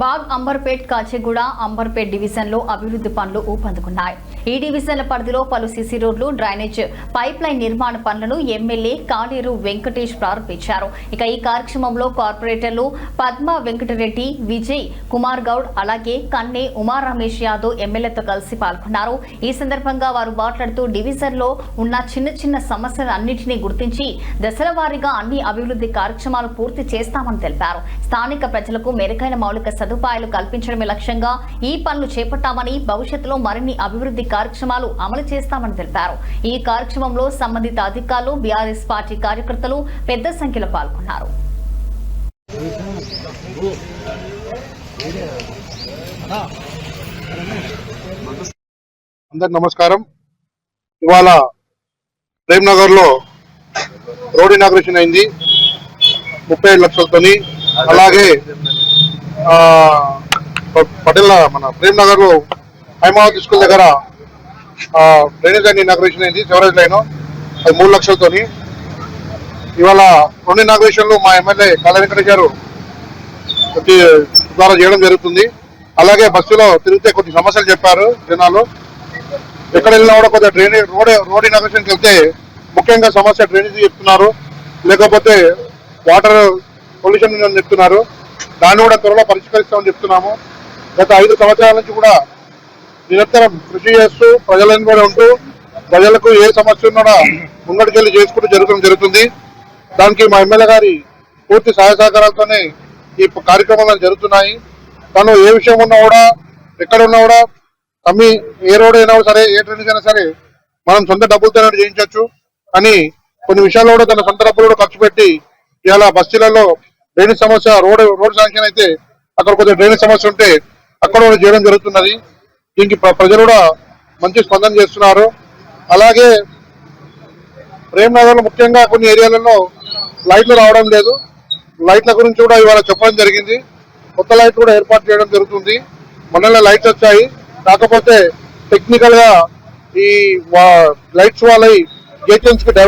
బాగ్ అంబర్పేట్ కాచెగూడ అంబర్పేట్ డివిజన్లో అభివృద్ధి పనులు ఊపందుకున్నాయి. ఈ డివిజన్ల పరిధిలో పలు సిసి రోడ్లు డ్రైనేజ్ పైప్ లైన్ నిర్మాణ పనులను ఎమ్మెల్యే కాళేరు వెంకటేష్ ప్రారంభించారు. ఇక ఈ కార్యక్రమంలో కార్పొరేటర్లు పద్మ వెంకటరెడ్డి విజయ్ కుమార్ గౌడ్ అలాగే కన్నే ఉమా రమేష్ యాదవ్ ఎమ్మెల్యేతో కలిసి పాల్గొన్నారు. ఈ సందర్భంగా వారు మాట్లాడుతూ డివిజన్లో ఉన్న చిన్న చిన్న సమస్యలన్నింటినీ గుర్తించి దశల వారీగా అన్ని అభివృద్ధి కార్యక్రమాలు పూర్తి చేస్తామని తెలిపారు. స్థానిక ప్రజలకు మెరుగైన మౌలిక సదుపాయాలు కల్పించడమే లక్ష్యంగా ఈ పనులు చేపట్టామని భవిష్యత్తులో మరిన్ని అభివృద్ధి కార్యక్రమాలు అమలు చేస్తామని తెలిపారు. ఈ కార్యక్రమంలో సంబంధిత అధికారులు బీఆర్ఎస్ పార్టీ కార్యకర్తలు పెద్ద సంఖ్యలో పాల్గొన్నారు. అందరికి నమస్కారం. ఇవాళ ప్రేమ్నగర్లో రోడ్ ఇనాగ్రేషన్ అయింది. ముప్పై ఐదు లక్షలతోని అలాగే పటేల్ మన ప్రేమ్నగర్లో హైమావతి స్కూల్ దగ్గర డ్రైనేజ్ లైన్ ఇనాగ్రేషన్ అయింది సివరేజ్ లైన్ అది మూడు లక్షలతోని. ఇవాళ రెండు ఇనాగ్రేషన్లు మా ఎమ్మెల్యే కళ వెంకటేష్ గారు ద్వారా చేయడం జరుగుతుంది. అలాగే బస్సులో తిరిగితే కొన్ని సమస్యలు చెప్పారు జనాలు. ఎక్కడ వెళ్ళినా కూడా కొద్దిగా డ్రైనేజ్ రోడ్ రోడ్ ఇనాగ్రేషన్కి వెళ్తే ముఖ్యంగా సమస్య డ్రైనేజ్ చెప్తున్నారు. లేకపోతే వాటర్ పొల్యూషన్ చెప్తున్నారు. దాన్ని కూడా త్వరలో పరిష్కరిస్తామని చెప్తున్నాము. గత ఐదు సంవత్సరాల నుంచి కూడా నిరంతరం కృషి చేస్తూ ప్రజలను కూడా ఉంటూ ప్రజలకు ఏ సమస్య ఉన్నా ముంగడికెళ్ళి చేసుకుంటూ జరగడం జరుగుతుంది. దానికి మా ఎమ్మెల్యే గారి పూర్తి సహాయ సహకారాలతోనే ఈ కార్యక్రమాలు జరుగుతున్నాయి. తను ఏ విషయం ఉన్నా కూడా ఎక్కడ ఉన్నా కూడా కమ్మి ఏ రోడ్ అయినా సరే ఏ ట్రైన్ అయినా సరే మనం సొంత డబ్బులతో చేయించవచ్చు. అని కొన్ని విషయాల్లో కూడా తన సొంత డబ్బులు కూడా ఖర్చు పెట్టి ఇలా బస్తీలలో డ్రైనేజ్ సమస్య రోడ్ రోడ్ శాంక్షన్ అయితే అక్కడ కొద్దిగా డ్రైనేజ్ సమస్య ఉంటే అక్కడ కూడా చేయడం జరుగుతున్నది. దీనికి ప్ర- ప్రజలు కూడా మంచి స్పందన చేస్తున్నారు. అలాగే ప్రేమ్ నగర్ ముఖ్యంగా కొన్ని ఏరియాలలో లైట్లు రావడం లేదు. లైట్ల గురించి కూడా ఇవాళ చెప్పడం జరిగింది. కొత్త లైట్ కూడా ఏర్పాటు చేయడం జరుగుతుంది. మొన్న లైట్స్ వచ్చాయి. కాకపోతే టెక్నికల్గా ఈ లైట్స్ వాళ్ళ గేటెన్స్కి డైవర్ట్